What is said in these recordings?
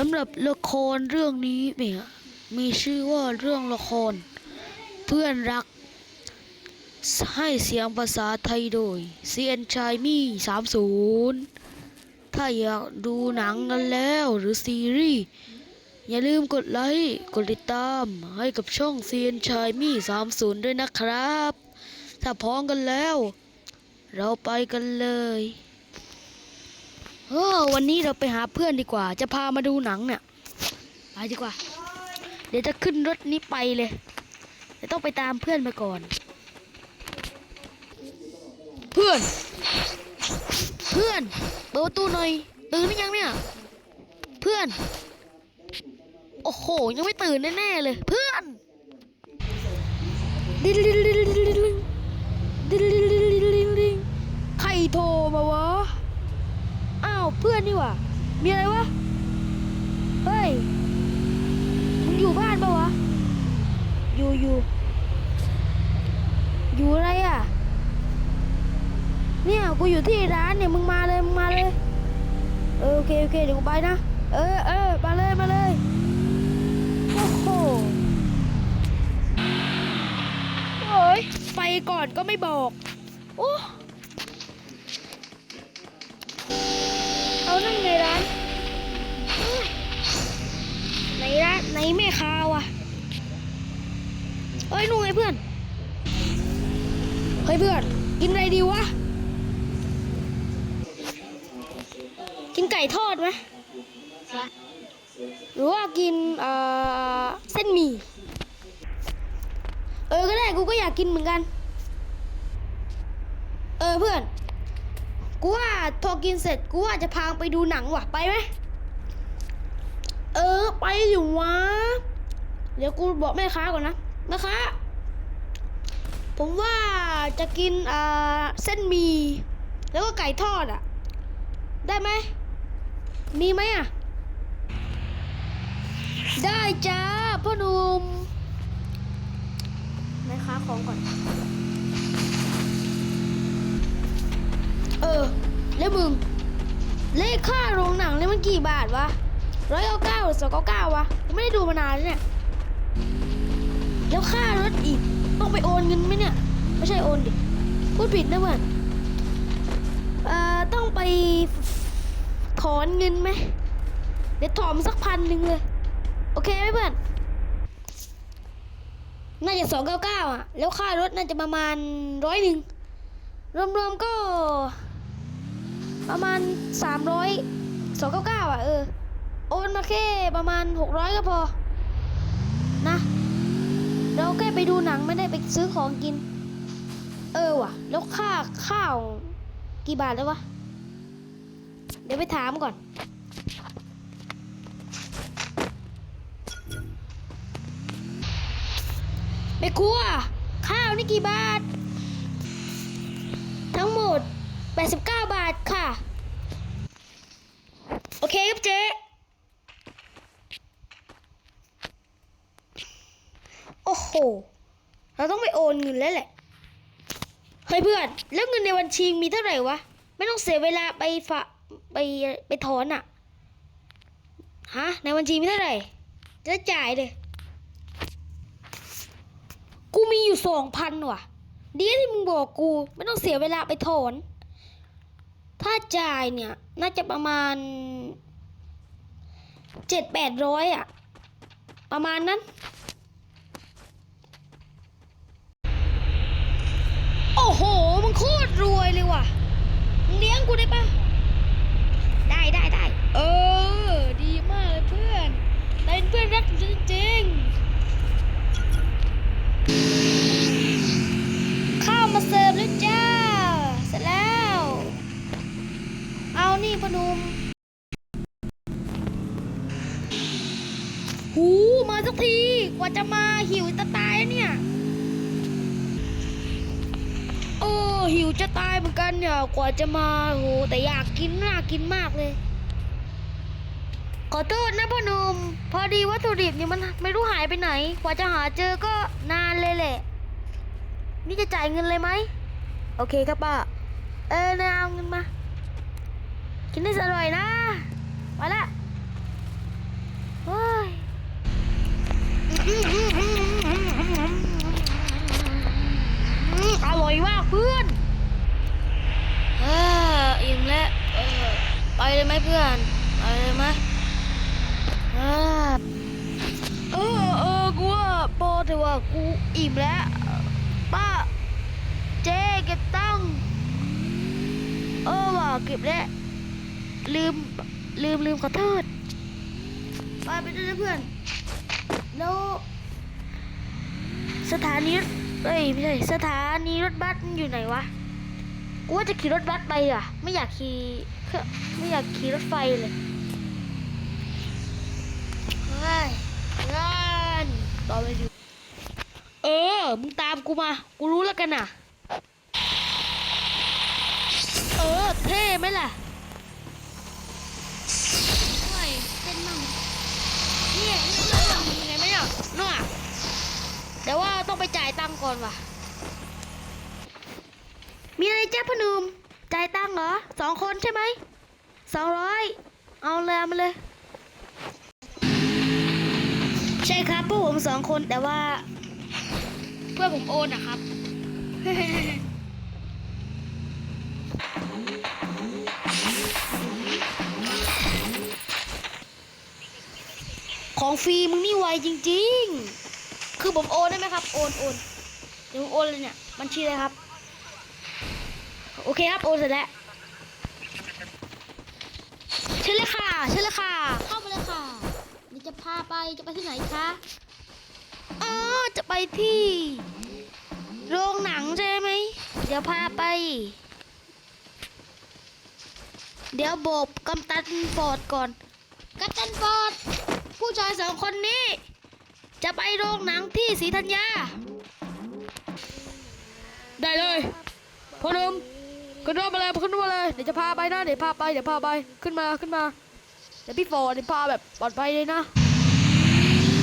สำหรับละครเรื่องนี้เนี่ยมีชื่อว่าเรื่องละคร เพื่อนรัก ให้เสียงภาษาไทยโดยเซียนชายมี่30ถ้าอยากดูหนังกันแล้วหรือซีรีส์อย่าลืมกดไลค์กดติดตามให้กับช่องเซียนชายมี่30ด้วยนะครับ ถ้าพร้อมกันแล้ว เราไปกันเลย เออวันนี้เราไปหาเพื่อนดีกว่า จะพามาดูหนังเนี่ยไปดีกว่า เดี๋ยวจะขึ้นรถนี้ไปเลยเดี๋ยวต้องไปตามเพื่อนมาก่อน เพื่อน เพื่อนเปิดประตูหน่อยตื่นหรือยังเนี่ย เพื่อน โอ้โห ยังไม่ตื่นแน่ๆเลย เพื่อนดิลิลิลิลิลิดิลิลิลิลิลิใครโทรมาวะาเพื่อนนี่หว่า มีอะไรวะ เฮ้ย มึงอยู่บ้านปะวะ อยู่อยู่ อยู่อะไรอะ เนี่ย กูอยู่ที่ร้านเนี่ย มึงมาเลย มึงมาเลย เออโอเคโอเค เดี๋ยวกูไปนะ เออเออมาเลย มาเลย โอ้โหโอ้ยไปก่อนก็ไม่บอก โอ้านั่นไงร้านเฮ้ยไหนร้านไหนแม่ค้าวะเอ้ยนู่นไงเพื่อนเฮ้ยเพื่อน กินอะไรดีวะ กินไก่ทอดไหมหรือว่ากินเอ่อเส้นหมี่เออก็ได้กูก็อยากกินเหมือนกัน เออเพื่อน กูว่าพอกินเสร็จกูว่าจะพาไปดูหนังว่ะไปไหมเออ ไปอยู่วะ เดี๋ยวกูบอกแม่ค้าก่อนนะแม่ค้าผมว่าจะกินอ่าเส้นหมี่แล้วก็ไก่ทอดอะ ได้ไหมมีไหมอะ ได้จ้าพ่อหนุ่มแม่ค้าของก่อน เออ แล้วมึง เลขค่าโรงหนังเนี่ยมันกี่บาทวะร้อยเก้าเก้าหรือสองเก้าเก้าวะไม่ได้ดูมานานแล้วเนี่ย แล้วค่ารถอีก ต้องไปโอนเงินไหมเนี่ย ไม่ใช่โอนดิ พูดผิดนะเพื่อนเอ่อ ต้องไปถอนเงินไหม เดี๋ยวถอนสักพันหนึ่งเลย โอเคไหมเพื่อน น่าจะสองเก้าเก้าอะ แล้วค่ารถน่าจะประมาณร้อยหนึ่ง รวมๆก็ ประมาณสามร้อยสองเก้าเก้าอะ เออ โอนมาแค่ประมาณหกร้อยก็พอ นะ เราแค่ไปดูหนังไม่ได้ไปซื้อของกิน เออว่ะ แล้วค่าข้าวกี่บาทแล้ววะ เดี๋ยวไปถามก่อนไม่กลัว ข้าวนี่กี่บาท ทั้งหมด 89 บาทค่ะ โอเคครับเจ๊โอ้โห เราต้องไปโอนเงินแล้วแหละ เฮ้ยเพื่อน แล้วเงินในบัญชีมีเท่าไหร่วะ ไม่ต้องเสียเวลาไปฝะไปไปถอนอะฮะ ในบัญชีมีเท่าไหร่ จะจ่ายเลย กูมีอยู่สองพันว่ะดีที่มึงบอกกู ไม่ต้องเสียเวลาไปถอน ถ้าจ่ายเนี่ย น่าจะประมาณเจ็ดแปดร้อยอะประมาณนั้น โอ้โห มันโคตรรวยเลยว่ะเลี้ยงกูได้ปะ กว่าจะมาหิวจะตายเนี่ยเออหิวจะตายเหมือนกันเนี่ยกว่าจะมาโหแต่อยากกินน่ากินมากเลย ขอโทษนะพ่อหนุ่มพอดีวัตถุดิบเนี่ยมันไม่รู้หายไปไหน กว่าจะหาเจอก็นานเลยแหละ นี่จะจ่ายเงินเลยไหมโอเคครับป้าเออนาเอาเงินมา กินได้อร่อยนะ ไปเลยไหมเพื่อนไปเลยไหมอ่าเออเออกูว่าพอเถอะว่ากูอิ่มแล้วป้าเจ๊เก็บตังค์เออว่ะ เก็บแล้วลืมลืมลืมขอโทษไปไปด้วยนะเพื่อน แล้ว สถานีรถเอ้ยไม่ใช่สถานีรถบัสอยู่ไหนวะกูว่าจะขี่รถบัสไปอะ ไม่อยากขี่ไม่อยากขี่รถไฟเลยเฮ้ยงานต่อไปดูเออมึงตามกูมา กูรู้แล้วกันน่ะ ไหมล่ะเฮ้ยเต้นมั่งเนี่ยนี่ยเนี่ยยังไงไหมอะน่ะแต่ว่าต้องไปจ่ายตังค์ก่อนว่ะ มีอะไรจ้าพหนุมจ่ายตังค์เหรอสองคนใช่ไหมสองร้อยเอาเลยมาเลย ใช่ครับพวกผมสองคนแต่ว่า เพื่อนผมโอนนะครับ ของฟรีมึงนี่ไวจริง ๆ คือผมโอนได้ไหมครับ โอนโอนเดี๋ยวโอนเลยเนี่ย บัญชีเลยครับ โอเคครับ โอนเสร็จแล้วเชิญเลยค่ะ เชิญเลยค่ะ เข้ามาเลยค่ะเดี๋ยวจะพาไป จะไปที่ไหนคะ อ๋อ จะไปที่ โรงหนังใช่ไหม เดี๋ยวพาไป เดี๋ยวโบกกำตันฟอร์ดก่อนกัปตันฟอร์ด ผู้ชายสองคนนี้ จะไปโรงหนังที่ศรีธัญญา ได้เลยพ่อหนุ่มขึ้นรถมาเลยขึ้นรถมาเลยเดี๋ยวจะพาไปนะเดี๋ยวพาไปเดี๋ยวพาไปขึ้นมาขึ้นมาเดี๋ยวพี่ฟอร์ดเดี๋ยวพาแบบปลอดภัยเลยนะ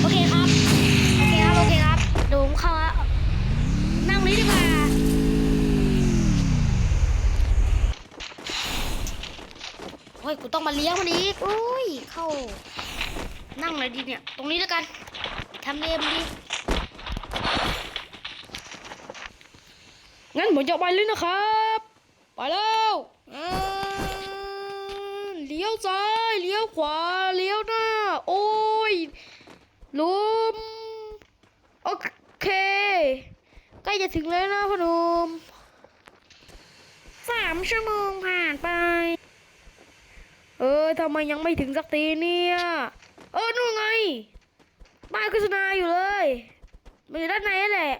โอเคครับ โอเคครับ โอเคครับเดี๋ยวผมเข้าละนั่งนี้ดีกว่าโอ้ยกูต้องมาเลี้ยงมันอีกโอ้ยเข้า นั่งเลยดีเนี่ย ตรงนี้แล้วกันทำเองดีงั้นผมจะไปเลยนะครับ ไปแล้วอ่าเลี้ยวซ้ายเลี้ยวขวาเลี้ยวหน้า โอ้ยหลุมโอเคใกล้จะถึงแล้วนะพอหนุมสามชั่วโมงผ่านไป เออทำไมยังไม่ถึงสักทีเนี่ย เออนู่นไงป้ายโฆษณาอยู่เลยมันอยู่ด้านในแหละ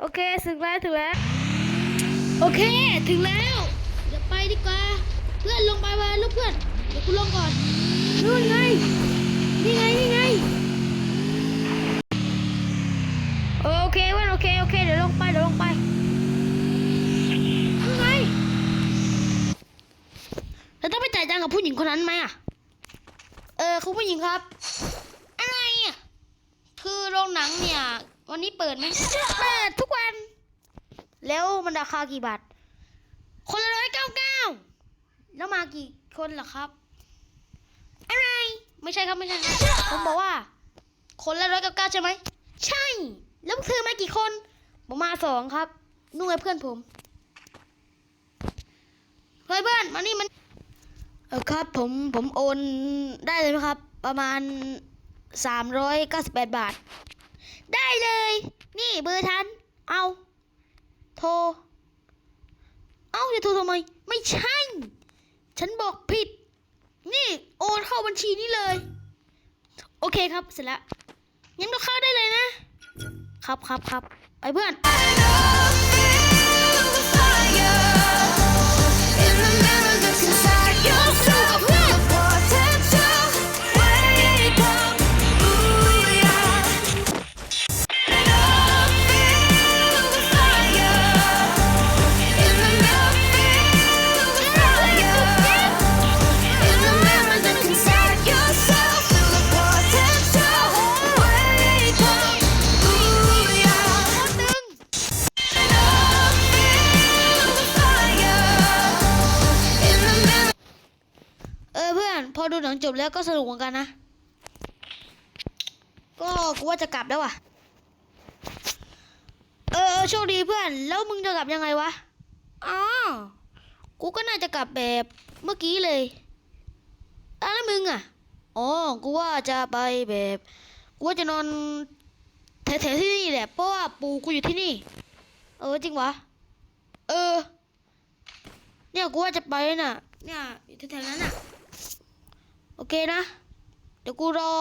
โอเคถึงแล้วถึงแล้ว โอเคถึงแล้วเดี๋ยวไปดีกว่าเพื่อนลงไปไปลูกเพื่อนเดี๋ยวกูลงก่อนนู่นไงนี่ไงนี่ไงโอเคเว้ยโอเคโอเคเดี๋ยวลงไปเดี๋ยวลงไปนี่ไงเราต้องไปจ่ายตังกับผู้หญิงคนนั้นไหมอะ เออคุณผู้หญิงครับ อะไรอะคือโรงหนังเนี่ย วันนี้เปิดไหมเปิดทุกวัน แล้วมันราคากี่บาท คนละร้อยเก้าเก้าแล้วมากี่คนล่ะครับ อะไร ไม่ใช่ครับไม่ใช่ครับผมบอกว่า คนละร้อยเก้าเก้าใช่ไหม ใช่ แล้วพวกเธอมากี่คน ผมมาสองครับ นู่นไงเพื่อนผมเฮ้ยเพื่อนมานี่มัน เออครับผมผมโอนได้เลยไหมครับ ประมาณสามร้อยเก้าสิบแปดบาท ได้เลย นี่เบอร์ฉัน เอา โทร เอาจะโทรทำไม ไม่ใช่ ฉันบอกผิด นี่โอนเข้าบัญชีนี้เลย โอเคครับเสร็จแล้วงั้นก็เข้าได้เลยนะ ครับครับครับไปเพื่อน เบแล้วก็สนุกเหมือนกันนะ ก็กูว่าจะกลับแล้วอะ เออโชคดีเพื่อน แล้วมึงจะกลับยังไงวะอ๋อกูก็น่าจะกลับแบบเมื่อกี้เลยแล้วมึงอะอ๋อกูว่าจะไปแบบกูว่าจะนอนแถวๆที่นี่แหละเพราะว่าปู่กูอยู่ที่นี่ เออจริงวะเออ เนี่ยกูว่าจะไปน่ะ เนี่ยแถวๆนั้นน่ะ โอเคนะ เดี๋ยวกูรอ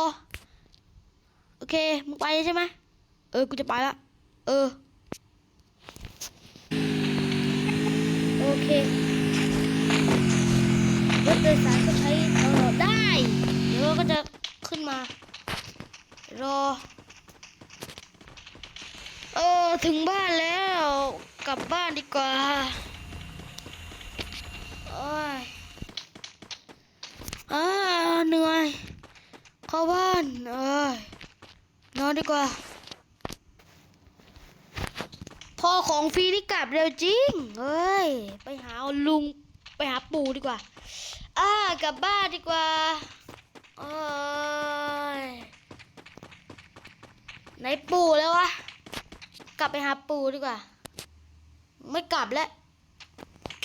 โอเค มึงไปใช่ไหม เออ กูจะไปละ เออ โอเครถโดยสารก็ใช้เออได้ เดี๋ยวก็จะขึ้นมา รอ เออ ถึงบ้านแล้ว กลับบ้านดีกว่าโอ้ยอ่าเห นื่อย เข้าบ้าน เอ้ยนอนดีกว่า พ่อของฟรีนี่กลับเร็วจริง เฮ้ย ไปหาลุง ไปหาปู่ดีกว่า อ่ากลับบ้านดีกว่าเอ้ยไหนปู่แล้ววะ กลับไปหาปู่ดีกว่า ไม่กลับแล้ว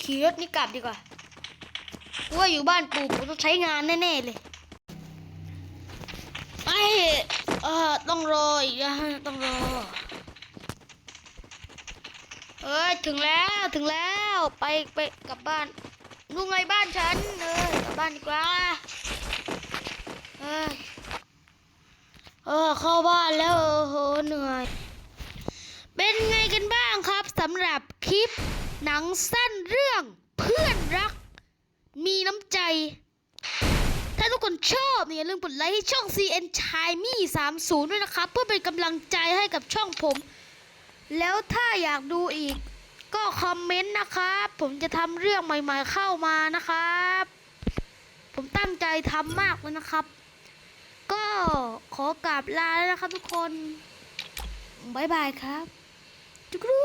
ขี่รถนี่กลับดีกว่าเพราะว่าอยู่บ้านปู่ปู่ต้องใช้งานแน่ ๆ เลย เออต้องรออีกนะต้องรอเอ้ยถึงแล้วถึงแล้วไปไปกลับบ้านนู่นไงบ้านฉันเอ้ยกลับบ้านดีกว่าเอ้ยเออเข้าบ้านแล้วโอ้โหเหนื่อย เป็นไงกันบ้างครับสำหรับคลิปหนังสั้นเรื่องเพื่อนรัก มีน้ำใจ ชอบเนี่ยอย่าลืมกดไลค์ให้ช่อง CN c h i m e 30 ด้วยนะครับ เพื่อเป็นกำลังใจให้กับช่องผม แล้วถ้าอยากดูอีก ก็คอมเมนต์นะครับ ผมจะทำเรื่องใหม่ๆเข้ามานะครับ ผมตั้งใจทำมากเลยนะครับ ก็ขอกราบลาแล้วนะครับทุกคน บ๊ายบายครับจุกรู